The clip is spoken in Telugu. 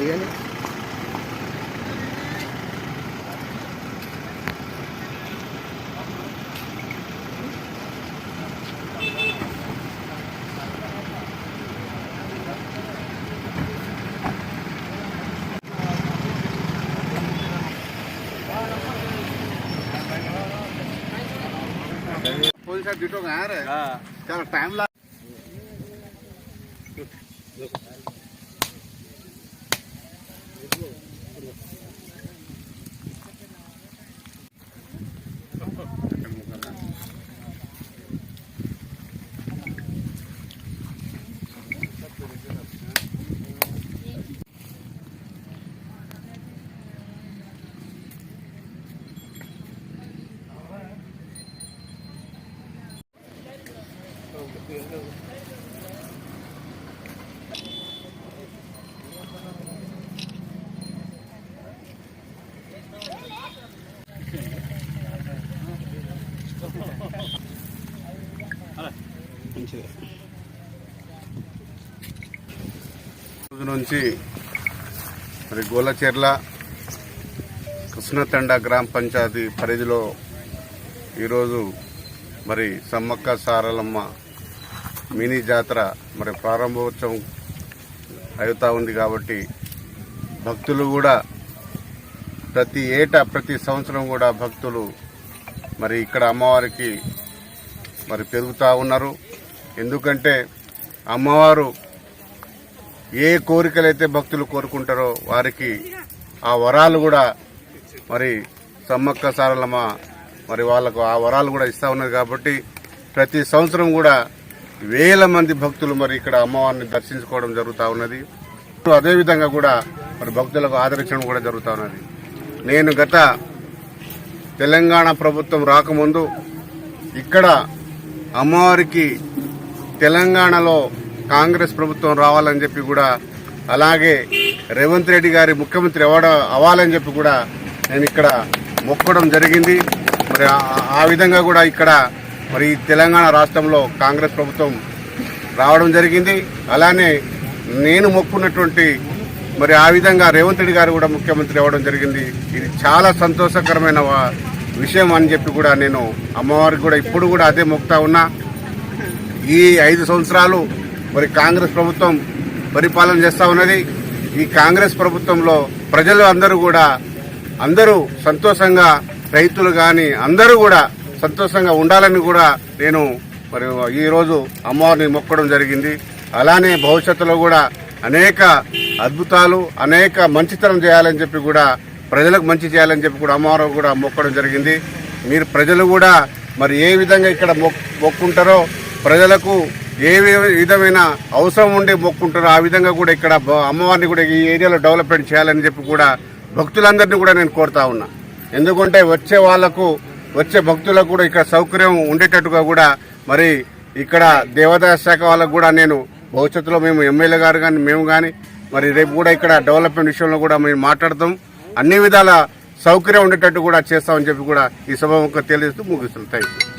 Ayan eh. પોલીસ સાહેબ ડ્યુટો ગયા રે ચાલો ટાઈમ લાગે నుంచి మరి గోలచెర్ల కృష్ణతండ గ్రామ పంచాయతీ పరిధిలో ఈరోజు మరి సమ్మక్క సారలమ్మ మినీ జాతర మరి ప్రారంభోత్సవం అవుతా ఉంది కాబట్టి భక్తులు కూడా ప్రతి ఏటా ప్రతి సంవత్సరం కూడా భక్తులు మరి ఇక్కడ అమ్మవారికి మరి పెరుగుతూ ఉన్నారు. ఎందుకంటే అమ్మవారు ఏ కోరికలైతే భక్తులు కోరుకుంటారో వారికి ఆ వరాలు కూడా మరి సమ్మక్క సారలమ్మ మరి వాళ్ళకు ఆ వరాలు కూడా ఇస్తూ ఉన్నారు కాబట్టి ప్రతి సంవత్సరం కూడా వేల మంది భక్తులు మరి ఇక్కడ అమ్మవారిని దర్శించుకోవడం జరుగుతూ ఉన్నది. అదేవిధంగా కూడా మరి భక్తులకు ఆదరించడం కూడా జరుగుతూ ఉన్నది. నేను గత తెలంగాణ ప్రభుత్వం రాకముందు ఇక్కడ అమ్మవారికి తెలంగాణలో కాంగ్రెస్ ప్రభుత్వం రావాలని చెప్పి కూడా అలాగే రేవంత్ రెడ్డి గారి ముఖ్యమంత్రి అవ్వడ అవ్వాలని చెప్పి కూడా నేను ఇక్కడ మొక్కడం జరిగింది. మరి ఆ విధంగా కూడా ఇక్కడ మరి తెలంగాణ రాష్ట్రంలో కాంగ్రెస్ ప్రభుత్వం రావడం జరిగింది. అలానే నేను మొక్కున్నటువంటి మరి ఆ విధంగా రేవంత్ రెడ్డి గారు కూడా ముఖ్యమంత్రి అవ్వడం జరిగింది. ఇది చాలా సంతోషకరమైన విషయం అని చెప్పి కూడా నేను అమ్మవారికి కూడా ఇప్పుడు కూడా అదే మొక్తా ఉన్నా. ఈ ఐదు సంవత్సరాలు మరి కాంగ్రెస్ ప్రభుత్వం పరిపాలన చేస్తూ ఉన్నది. ఈ కాంగ్రెస్ ప్రభుత్వంలో ప్రజలు అందరూ కూడా అందరూ సంతోషంగా రైతులు కానీ అందరూ కూడా సంతోషంగా ఉండాలని కూడా నేను మరి ఈ రోజు అమ్మవారిని మొక్కడం జరిగింది. అలానే భవిష్యత్తులో కూడా అనేక అద్భుతాలు అనేక మంచితనం చేయాలని చెప్పి కూడా ప్రజలకు మంచి చేయాలని చెప్పి కూడా అమ్మవారు కూడా మొక్కడం జరిగింది. మీరు ప్రజలు కూడా మరి ఏ విధంగా ఇక్కడ మొక్ మొక్కుంటారో ప్రజలకు ఏ విధమైన అవసరం ఉండి మొక్కుంటారో ఆ విధంగా కూడా ఇక్కడ అమ్మవారిని కూడా ఈ ఏరియాలో డెవలప్మెంట్ చేయాలని చెప్పి కూడా భక్తులందరినీ కూడా నేను కోరుతా ఉన్నా. ఎందుకంటే వచ్చే వాళ్ళకు వచ్చే భక్తులకు కూడా ఇక్కడ సౌకర్యం ఉండేటట్టుగా కూడా మరి ఇక్కడ దేవాదాయ శాఖ వాళ్ళకు కూడా నేను భవిష్యత్తులో మేము ఎమ్మెల్యే గారు కానీ మేము కానీ మరి రేపు కూడా ఇక్కడ డెవలప్మెంట్ విషయంలో కూడా మేము మాట్లాడతాం. అన్ని విధాల సౌకర్యం ఉండేటట్టు కూడా చేస్తామని చెప్పి కూడా ఈ సభ తెలియజేస్తూ ముగిస్తుంది థ్యాంక్ యూ